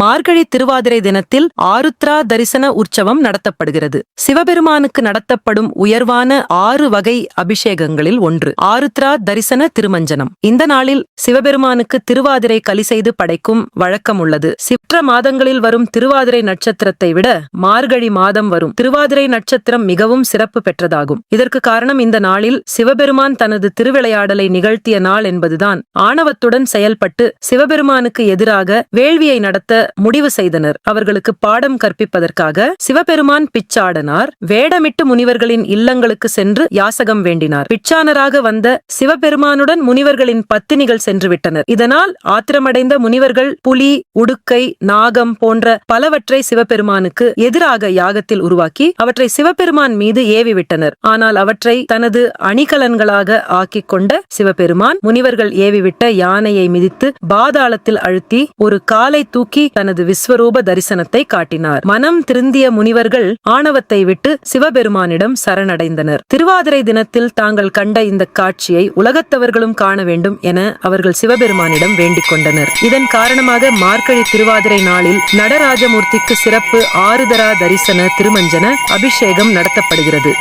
மார்கழி திருவாதிரை தினத்தில் ஆருத்ரா தரிசன உற்சவம் நடத்தப்படுகிறது. சிவபெருமானுக்கு நடத்தப்படும் உயர்வான ஆறு வகை அபிஷேகங்களில் ஒன்று ஆருத்ரா தரிசன திருமஞ்சனம். இந்த நாளில் சிவபெருமானுக்கு திருவாதிரை கலி செய்து படைக்கும் வழக்கம் உள்ளது. சிற்ற மாதங்களில் வரும் திருவாதிரை நட்சத்திரத்தை விட மார்கழி மாதம் வரும் திருவாதிரை நட்சத்திரம் மிகவும் சிறப்பு பெற்றதாகும். இதற்கு காரணம் இந்த நாளில் சிவபெருமான் தனது திருவிளையாடலை நிகழ்த்திய நாள் என்பதுதான். ஆணவத்துடன் செயல்பட்டு சிவபெருமானுக்கு எதிராக வேள்வியை நடத்த முடிவு செய்தனர். அவர்களுக்கு பாடம் கற்பிப்பதற்காக சிவபெருமான் பிச்சாடனார் வேடமிட்டு முனிவர்களின் இல்லங்களுக்கு சென்று யாசகம் வேண்டினார். பிச்சானராக வந்த சிவபெருமானுடன் முனிவர்களின் பத்தினிகள் சென்று விட்டனர். இதனால் ஆத்திரமடைந்த முனிவர்கள் புலி உடுக்கை நாகம் போன்ற பலவற்றை சிவபெருமானுக்கு எதிராக யாகத்தில் உருவாக்கி அவற்றை சிவபெருமான் மீது ஏவி விட்டனர். ஆனால் அவற்றை தனது அணிகலன்களாக ஆக்கிக் கொண்ட சிவபெருமான் முனிவர்கள் ஏவிவிட்ட யானையை மிதித்து பாதாளத்தில் அழுத்தி ஒரு காலை தூக்கி தனது விஸ்வரூப தரிசனத்தை காட்டினார். மனம் திருந்திய முனிவர்கள் ஆணவத்தை விட்டு சிவபெருமானிடம் சரணடைந்தனர். திருவாதிரை தினத்தில் தாங்கள் கண்ட இந்த காட்சியை உலகத்தவர்களும் காண வேண்டும் என அவர்கள் சிவபெருமானிடம் வேண்டிக் கொண்டனர். இதன் காரணமாக மார்கழி திருவாதிரை நாளில் நடராஜமூர்த்திக்கு சிறப்பு ஆறுதரா தரிசன திருமஞ்சன அபிஷேகம் நடத்தப்படுகிறது.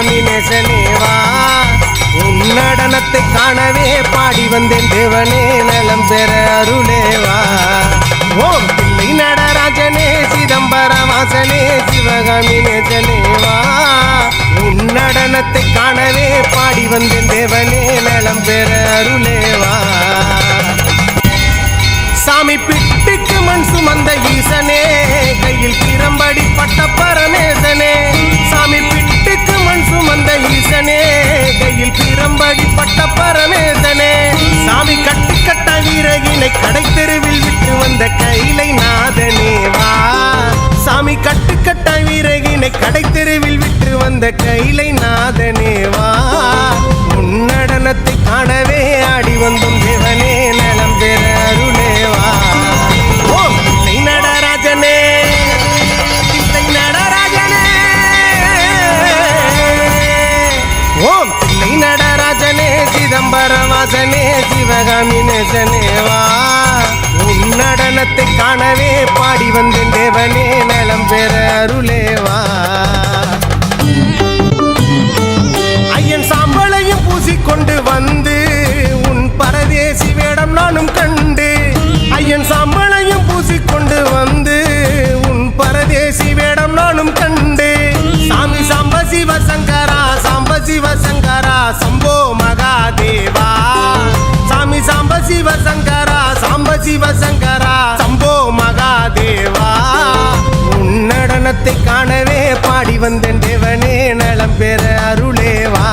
சாமி நேசனேவா உன் நடனத்தை காணவே பாடி வந்தேன் தேவனே நலம் பெற அருளேவா? ஓம் பிள்ளை நடராஜனே சிதம்பரவாசனே சிவகாமி நேசனேவா உன் நடனத்தை காணவே பாடி வந்தேன் தேவனே நலம் பெற அருளேவா? சாமி பிட்டுக்கு மண் சுமந்த ஈசனே கட்டு கட்ட வீரகினை கடை தெருவில் விட்டு வந்த கைலை நாதனே வா. உன் நடனத்தை காணவே ஆடி வந்தும் தேவனே நலம் பெற அருளேவா ஓம் தில்லை நடராஜனே தில்லை நடராஜனே. ஓம் தில்லை நடராஜனே சிதம்பரவாசனே சிவகாமி நேசனேவா உன் நடனத்தை காணவே பாடி வந்தேன் தேவனே பெற அருளே நடனத்தை காணவே பாடி வந்தேன் தேவனே நலம் பெற அருளேவா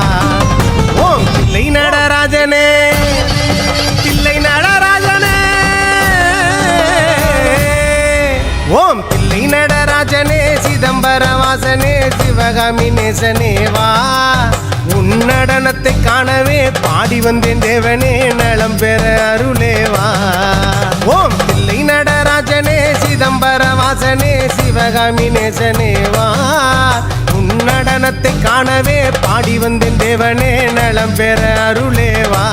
ஓம் பிள்ளை நடராஜனே பிள்ளை நடராஜனே. ஓம் பிள்ளை நடராஜனே சிதம்பரவாசனே சிவகாமி நேசனேவா உன் நடனத்தை காணவே பாடி வந்தேன் தேவனே நலம் பெற அருளேவா சிவகாமி நேசனேவா உன் நடனத்தை காணவே பாடி வந்தேன் தேவனே நலம் பெற அருளேவா